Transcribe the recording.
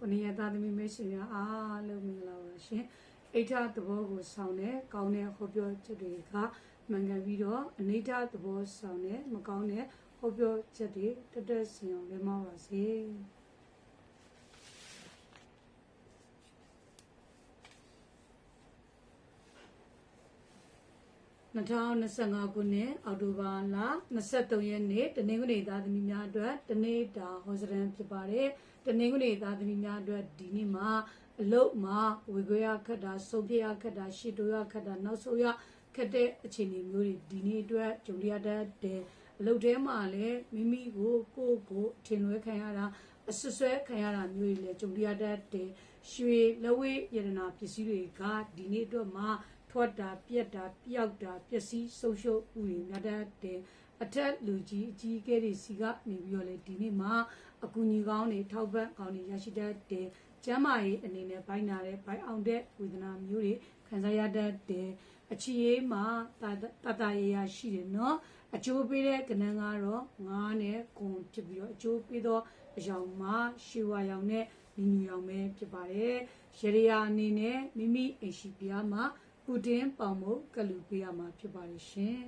ခုနှစ်ရက်သားသမီးမိတ်ဆွေများအားလုံးမင်္ဂလာပါရှင်အိဋ္ဌသဘောကိုဆောင်တဲ့ကောင်းတဲ့ဟောပြောချက်တွေကမှန်ကန်ပြီးတော့အနိဋ္ဌသဘောဆောင်တဲ့မကောင်းတဲ့ဟောပြောချက်တွေတက်တက်စင်အောင်လည်းမပါစေ 2025ခုနှစ်အောက်တိုဘာလ23ရက်နေ့တနင်္ဂနွေသားသမီးများအတွက်တနေ့တာဟောစရန်ဖြစ်ပါတယ်တနင်္ဂနွေသားသမီးများအတွက်ဒီနေ့မှာအလုတ်မှာဝေခွဲရခတ်တာစုပ်ပြရခတ်တာရှီတိုရခတ်တာနောက်ဆိုရခတ်တဲ့အခြေအနေမျိုးတွေဒီနေ့အတွက်ကြုံရတတ်တဲ့အလုတ်ထဲမှာလည်းမိမိကိုကိုယ့်ကိုထင်လွဲခံရတာအဆွဆွဲခံရတာမျိုးတွေလည်းကြုံရတတ်တဲ့ရွှေလက်ဝဲရတနာပစ္စည်းတွေကဒီနေ့အတွက်မှာ ထွက်တာပြက်တာပျောက်တာပျက်စီးဆုံးရှုံးမှုတွေများတဲ့အထက်လူကြီးအကြီးအကဲတွေစီကနေပြီးတော့လေဒီနေ့မှာအကူအညီကောင်းတွေထောက်ပံ့ကောင်းတွေရရှိတတ်တဲ့ကျမ်းမာရေးအနေနဲ့ဘိုင်းနာတဲ့ဘိုင်းအောင်တဲ့ဝေဒနာမျိုးတွေခံစားရတတ်တဲ့အချီရေးမှာတာတာတာရရရှိတယ်နော်အကျိုးပေးတဲ့ကဏ္ဍကတော့ငားနဲ့ဂုံဖြစ်ပြီးတော့အကျိုးပေးသောအယောင်မှာရှေဝါရောင်နဲ့ညီညူရောင်ပဲဖြစ်ပါတယ်ရရယာအနေနဲ့မိမိအိမ်ရှိပြားမှာ ပူတင်ပေါင်မှုကလူပေးရမှာဖြစ်ပါတယ်ရှင်